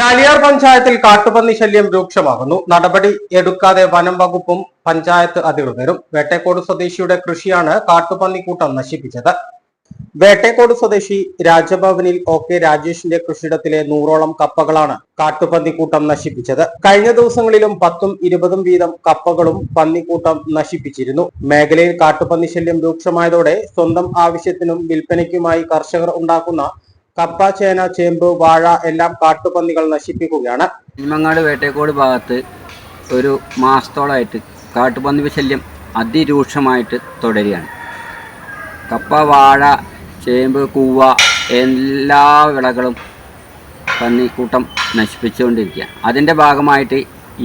ചാലിയാർ പഞ്ചായത്തിൽ കാട്ടുപന്നി ശല്യം രൂക്ഷമാകുന്നു. നടപടി എടുക്കാതെ വനം വകുപ്പും പഞ്ചായത്ത് അധികൃതരും വേട്ടേക്കോട് സ്വദേശിയുടെ കൃഷിയാണ് കാട്ടുപന്നിക്കൂട്ടം നശിപ്പിച്ചത്. വേട്ടേക്കോട് സ്വദേശി രാജഭവനിൽ ഒ കെ രാജേഷിന്റെ കൃഷിയിടത്തിലെ നൂറോളം കപ്പകളാണ് കാട്ടുപന്നിക്കൂട്ടം നശിപ്പിച്ചത്. കഴിഞ്ഞ ദിവസങ്ങളിലും പത്തും ഇരുപതും വീതം കപ്പകളും പന്നിക്കൂട്ടം നശിപ്പിച്ചിരുന്നു. മേഖലയിൽ കാട്ടുപന്നി ശല്യം രൂക്ഷമായതോടെ സ്വന്തം ആവശ്യത്തിനും വിൽപ്പനയ്ക്കുമായി കർഷകർ ഉണ്ടാക്കുന്ന കപ്പ ചേന ചേമ്പ് വാഴ എല്ലാം കാട്ടുപന്നികൾ നശിപ്പിക്കുകയാണ്. ഇന്നങ്ങാട് വേട്ടേക്കോട് ഭാഗത്ത് ഒരു മാസത്തോളമായിട്ട് കാട്ടുപന്നി ശല്യം അതിരൂക്ഷമായിട്ട് തുടരുകയാണ്. കപ്പ വാഴ ചേമ്പ് കൂവ എല്ലാ വിളകളും പന്നിക്കൂട്ടം നശിപ്പിച്ചുകൊണ്ടിരിക്കുക അതിന്റെ ഭാഗമായിട്ട്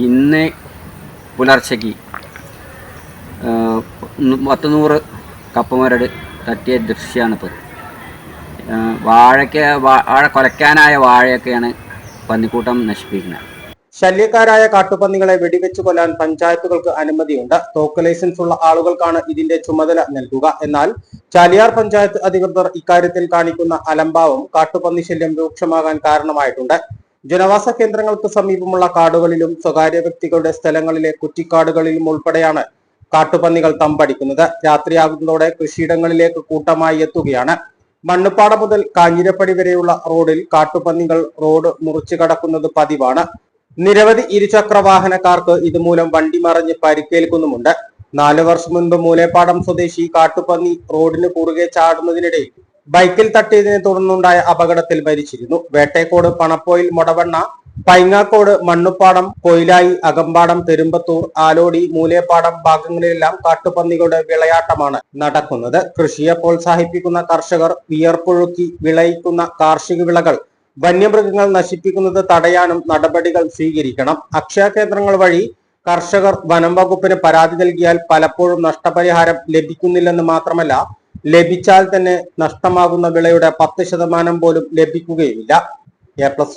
ഇന്ന് പുലർച്ചയ്ക്ക് പത്ത് നൂറ് കപ്പമരട് തട്ടിയ ദൃശ്യമാണിപ്പോൾ വാഴയ്ക്ക് വാഴ കൊലക്കാനായ വാഴയൊക്കെയാണ് പന്നിക്കൂട്ടം നശിപ്പിക്കുന്നത്. ശല്യക്കാരായ കാട്ടുപന്നികളെ വെടിവെച്ചു കൊല്ലാൻ പഞ്ചായത്തുകൾക്ക് അനുമതിയുണ്ട്. തോക്ക് ലൈസൻസ് ഉള്ള ആളുകൾക്കാണ് ഇതിന്റെ ചുമതല നൽകുക. എന്നാൽ ചാലിയാർ പഞ്ചായത്ത് അധികൃതർ ഇക്കാര്യത്തിൽ കാണിക്കുന്ന അലംഭാവം കാട്ടുപന്നി ശല്യം രൂക്ഷമാകാൻ കാരണമായിട്ടുണ്ട്. ജനവാസ കേന്ദ്രങ്ങൾക്ക് സമീപമുള്ള കാടുകളിലും സ്വകാര്യ വ്യക്തികളുടെ സ്ഥലങ്ങളിലെ കുറ്റിക്കാടുകളിലും ഉൾപ്പെടെയാണ് കാട്ടുപന്നികൾ തമ്പടിക്കുന്നത്. രാത്രിയാകുന്നതോടെ കൃഷിയിടങ്ങളിലേക്ക് കൂട്ടമായി എത്തുകയാണ്. മണ്ണുപ്പാട മുതൽ കാഞ്ഞിരപ്പടി വരെയുള്ള റോഡിൽ കാട്ടുപന്നികൾ റോഡ് മുറിച്ചു കടക്കുന്നത് പതിവാണ്. നിരവധി ഇരുചക്ര വാഹനക്കാർക്ക് ഇതുമൂലം വണ്ടി മറിഞ്ഞ് പരിക്കേൽക്കുന്നുമുണ്ട്. നാലു വർഷം മുൻപ് മൂലേപ്പാടം സ്വദേശി കാട്ടുപന്നി റോഡിന് കുറുകെ ചാടുന്നതിനിടെ ബൈക്കിൽ തട്ടിയതിനെ തുടർന്നുണ്ടായ അപകടത്തിൽ മരിച്ചിരുന്നു. വേട്ടേക്കോട് പണപ്പോയിൽ മൊടവണ്ണ പൈങ്ങാക്കോട് മണ്ണുപ്പാടം കൊയിലായി അകമ്പാടം പെരുമ്പത്തൂർ ആലോടി മൂലേപ്പാടം ഭാഗങ്ങളിലെല്ലാം കാട്ടുപന്നികളുടെ വിളയാട്ടമാണ് നടക്കുന്നത്. കൃഷിയെ പ്രോത്സാഹിപ്പിക്കുന്ന കർഷകർ വിയർപ്പൊഴുക്കി വിളയിക്കുന്ന കാർഷിക വിളകൾ വന്യമൃഗങ്ങൾ നശിപ്പിക്കുന്നത് തടയാനും നടപടികൾ സ്വീകരിക്കണം. അക്ഷയ കേന്ദ്രങ്ങൾ വഴി കർഷകർ വനം വകുപ്പിന് പരാതി നൽകിയാൽ പലപ്പോഴും നഷ്ടപരിഹാരം ലഭിക്കുന്നില്ലെന്ന് മാത്രമല്ല ലഭിച്ചാൽ തന്നെ നഷ്ടമാകുന്ന വിളയുടെ പത്ത് ശതമാനം പോലും ലഭിക്കുകയുമില്ല. A plus